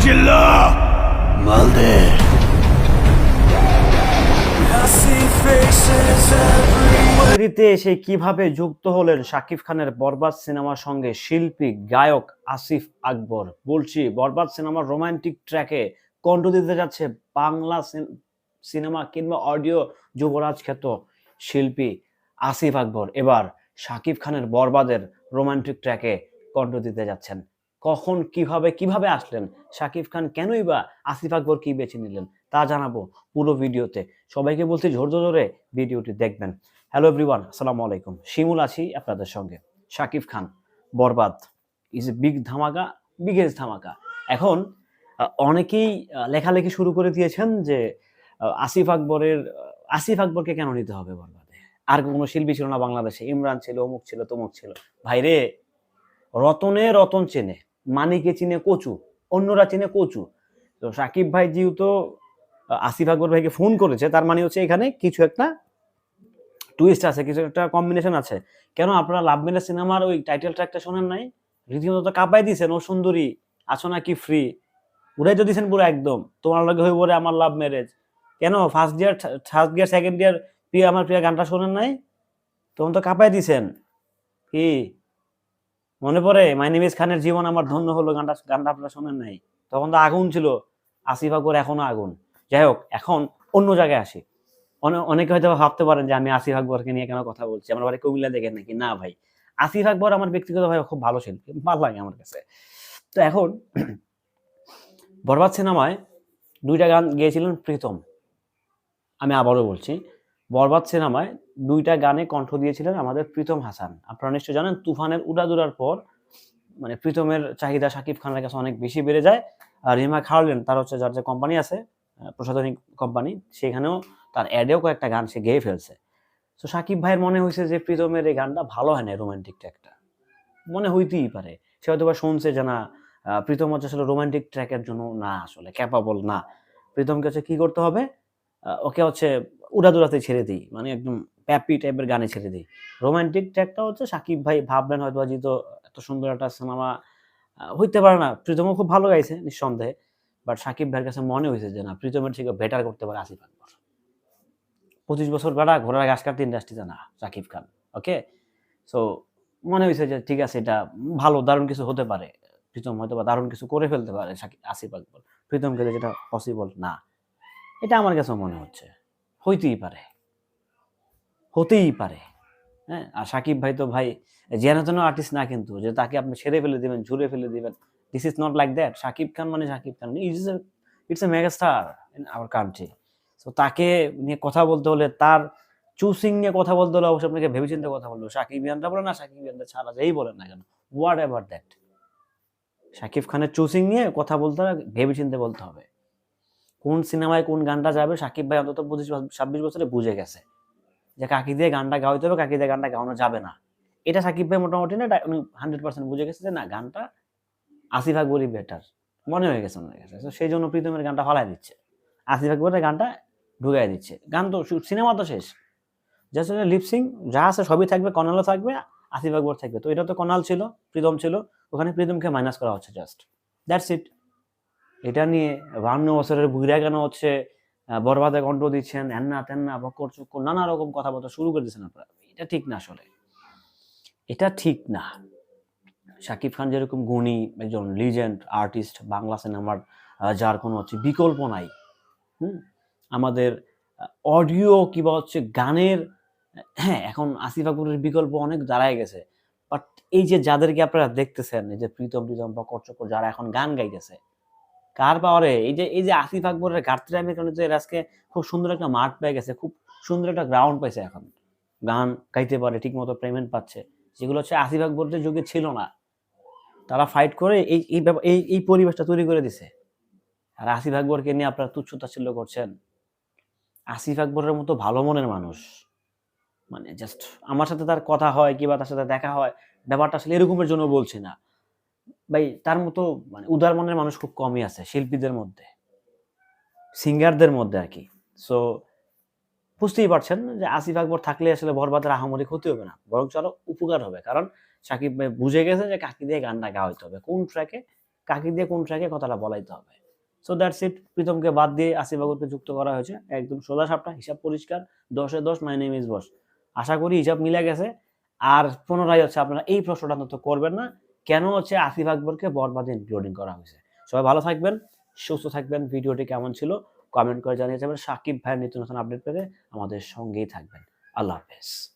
চিল্লা মালদে দিতে এসে কীভাবে যুক্ত হলেন শাকিব খানের বরবাদ সিনেমার সঙ্গে শিল্পী গায়ক আসিফ আকবর? বলছি বরবাদ সিনেমার রোমান্টিক ট্র্যাকে কণ্ঠ দিতে যাচ্ছে বাংলা সিন- সিনেমা কিংবা অডিও যুবরাজ খ্যাত শিল্পী আসিফ আকবর। এবার শাকিব খানের বরবাদের রোমান্টিক ট্র্যাকে কণ্ঠ দিতে যাচ্ছেন কখন কীভাবে কীভাবে আসলেন? শাকিব খান কেনই বা আসিফ আকবর কি বেছে নিলেন? তা জানাব পুরো ভিডিওতে। সবাইকে বলছি ধৈর্য ধরে ভিডিওটি দেখবেন। হ্যালো এভরিওয়ান আসসালামু আলাইকুম। শিমুল আছি আপনাদের সঙ্গে। Shakib Khan, Barbaad. Is a big dhamaka biggest dhamaka. এখন অনেকেই লেখালেখি শুরু করে দিয়েছেন যে আসিফ আকবরের আসিফ আকবরকে কেন নিতে হবে বরবাদে? আর কোনো শিল্পী ছিল না বাংলাদেশে। ইমরান ছিল, অমুক ছিল, তমুক ছিল। ভাইরে, রতনে রতন চেনে। মানিকে চিনে কচু, অন্যরা চিনে কচু। তো সাকিব ভাই যেহেতু আসিফ আকবর ভাইকে ফোন করেছে, তার মানে হচ্ছে এখানে কিছু একটা টুইস্ট আছে, কিছু একটা কম্বিনেশন আছে। কেন আপনারা লাভ মেলে সিনেমার ওই টাইটেল ট্র্যাকটা শোনেন নাই? রীতিমতো কাঁপাই দিয়েছেন, ও সুন্দরী, আছো নাকি ফ্রি উড়াই তো দিয়েছেন পুরো একদম, তোমার লগে হয়ে পড়ে আমার লাভ ম্যারেজ কেন? First year third year second year প্রিয়, আমার প্রিয় গানটা শোনেন নাই? তখন তো কাঁপাই দিছেন কি? মনে পড়ে মাইনিমিস খানের জীবন আমার ধন্য হলো। গানটা গানটা আপনারা শোনেন নাই। তখন তো আগুন ছিল, আসিফ আকবর এখনও আগুন। যাই হোক, এখন অন্য জায়গায় আসি। অনে- অনেকে হয়তো ভাবতে পারেন যে আমি আসিফ আকবরকে নিয়ে কেন কথা বলছি। আমার বাড়ি কুমিল্লা দেখেন নাকি? না ভাই। আসিফ আকবর আমার ব্যক্তিগত ভাই খুব ভালো শিল্পী ভালো লাগে আমার কাছে। তো এখন বরবাদ সিনেমায় দুইটা গান গেয়েছিলেন প্রীতম। আমি আবারও বলছি বরবাদ সিনেমায় দুইটা গানে কণ্ঠ দিয়েছিলেন আমাদের প্রীতম হাসান। আপনারা নিশ্চয় জানেন তুফানের উড়াদুরার পর মানে প্রীতমের চাহিদা শাকিব খানের কাছে অনেক বেশি বেড়ে যায়। আর রিমা খাওয়ালেন তার হচ্ছে যার যে কোম্পানি আছে আহ, প্রসাধনিক কোম্পানি সেখানেও তার অ্যাডেও কয়েকটা গান সে গেয়ে ফেলছে। তো সাকিব ভাইয়ের মনে হয়েছে যে প্রীতমের এই গানটা ভালো হয় না রোমান্টিক ট্র্যাকটা। মনে হইতেই পারে। সে হয়তো বা শুনছে যে না প্রীতম হচ্ছে আসলে রোমান্টিক ট্র্যাকের জন্য না আসলে ক্যাপাবল না। প্রীতমকে হচ্ছে কি করতে হবে? ওকে হচ্ছে উড়াদুরাতে ছেড়ে দিই। মানে একদম প্যাপি টাইপের গানে ছেড়ে দিই। রোমান্টিক ট্র্যাকটা হচ্ছে সাকিব ভাই ভাবলেন হয়তো যেহেতু এত সুন্দর একটা সিনেমা হইতে পারে না। প্রীতমও খুব ভালো গাইছে, নিঃসন্দেহে। বাট সাকিব ভাইয়ের কাছে মনে হয়েছে যে না, প্রীতমের থেকে বেটার করতে পারে আসিফ আকবর। পঁচিশ বছর বেড়া, ঘোড়ার ঘাস কাটতে ইন্ডাস্ট্রিতে না, সাকিব খান। ওকে সো মনে হয়েছে যে ঠিক আছে, এটা ভালো, দারুণ কিছু হতে পারে। প্রীতম হয়তো বা দারুণ কিছু করে ফেলতে পারে সাকিব আসিফ আকবর। প্রীতমকে যেটা পসিবল না। এটা আমার কাছে মনে হচ্ছে। হইতেই পারে। হতেই পারে। হ্যাঁ আর সাকিব ভাই তো ভাই যেন তেন আর্টিস্ট না কিন্তু, যে তাকে আপনি ছেড়ে ফেলে দিবেন ঝুলে ফেলে দিবেন। This is not like that Shakib Khan মানে Shakib Khan. It's it's a mega star in our country তো তাকে নিয়ে কথা বলতে হলে, তার চুসিং নিয়ে কথা বলতে হলে অবশ্যই আপনাকে ভেবেচিন্তে কথা বলব সাকিব ইয়ানটা বলে না সাকিব ইয়ানটা ছাড়া যেই বলেন না কেন। হোয়াট এভার দ্যাট সাকিব খানের চুসিং নিয়ে কথা বলতে হবে ভেবেচিন্তে বলতে হবে। কোন সিনেমায় কোন গানটা যাবে? সাকিব ভাই অন্তত পঁচিশ ছাব্বিশ বছরে বুঝে গেছে। যে কাকি দিয়ে গানটা গাওয়াইতে হবে, কাকি দিয়ে গানটা গাওয়ানো যাবে না। এটা সাকিব ভাই মোটামুটি না উনি হান্ড্রেড পার্সেন্ট বুঝে গেছে যে না, গানটা আসিফ আকবরই বেটার মনে হয়ে গেছে ওনার কাছে তো সেই জন্য প্রীতমের গানটা ফালাই দিচ্ছে। আসিফ আকবরের গানটা ঢুকাই দিচ্ছে। গান তো সিনেমা তো শেষ। জাস্ট লিপসিং যা আছে সবই থাকবে, কনালও থাকবে, আসিফ আকবর থাকবে। তো এটা তো কনাল ছিল, প্রীতম ছিল। ওখানে প্রীতমকে মাইনাস করা হচ্ছে জাস্ট দ্যাটস ইট এটা নিয়ে বান্ন বছরের বুড়িয়া কেন হচ্ছে বরবাদে কণ্ঠ দিচ্ছেন হ্যান্না ত্যান্না বকর চক্কর, নানা রকম কথাবার্তা শুরু করে দিচ্ছেন আপনারা। এটা ঠিক না আসলে। এটা ঠিক না। শাকিব খান যেরকম গুণী, একজন লিজেন্ড আর্টিস্ট বাংলা সিনেমার যার কোনো হচ্ছে বিকল্প নাই, হুম? আমাদের অডিও কিংবা হচ্ছে গানের হ্যাঁ এখন আসিফ আকবরের বিকল্প অনেক দাঁড়ায় গেছে। বাট এই যে যাদেরকে আপনারা দেখতেছেন, এই যে প্রীতম প্রীতম বা চক্কর, যারা এখন গান গাইতেছে কার পাওয়ারে এই যে এই যে আসিফ আকবরের ঘাটতি টাইমের কারণে তো এরা আজকে খুব সুন্দর একটা মাঠ পেয়ে গেছে, খুব সুন্দর একটা গ্রাউন্ড পাইছে এখন। গান গাইতে পারে ঠিক মতো পেমেন্ট পাচ্ছে। যেগুলো হচ্ছে আসিফ আকবরদের যুগে ছিল না। তারা ফাইট করে এই এই এই পরিবেশটা তৈরি করে দিছে। আর আসিফ আকবরকে নিয়ে আপনারা তুচ্ছ তাচ্ছিল্য করছেন। আসিফ আকবরের মতো ভালো মনের মানুষ। মানে জাস্ট আমার সাথে তার কথা হয় কিংবা তার সাথে দেখা হয়, ব্যাপারটা আসলে এরকমের জন্য বলছি না। ভাই, তার মতো মানে উদার মনের মানুষ খুব কমই আছে শিল্পীদের মধ্যে। সিঙ্গারদের মধ্যে আর কি। সো বুঝতেই পারছেন যে আসিফ আকবর থাকলে আসলে বরবাদের আহামরি ক্ষতি হবে না বরং আরও উপকার হবে। কারণ সাকিব ভাই বুঝে গেছে যে কাকি দিয়ে গানটা গাওয়াইতে হবে। কোন ট্র্যাকে কাকি দিয়ে কোন ট্র্যাকে কথাটা বলাইতে হবে। সো দ্যাটস ইট প্রীতমকে বাদ দিয়ে আসিফ আগরকে যুক্ত করা হয়েছে। একদম সোজা সাপটা, হিসাব পরিষ্কার, দশে দশ মাই নেম ইজ বস আশা করি হিসাব মিলে গেছে। আর পুনরায় হচ্ছে আপনারা এই প্রশ্নটা অন্তত করবেন না। কেন হচ্ছে আসিফ আকবরকে বরবাদে ইনক্লুডিং করা হয়েছে? সবাই ভালো থাকবেন, সুস্থ থাকবেন, ভিডিওটি কেমন ছিল কমেন্ট করে জানিয়ে যাবেন। সাকিব ভাইয়ের নিত্য নতুন আপডেট পেতে আমাদের সঙ্গেই থাকবেন। আল্লাহ হাফেজ।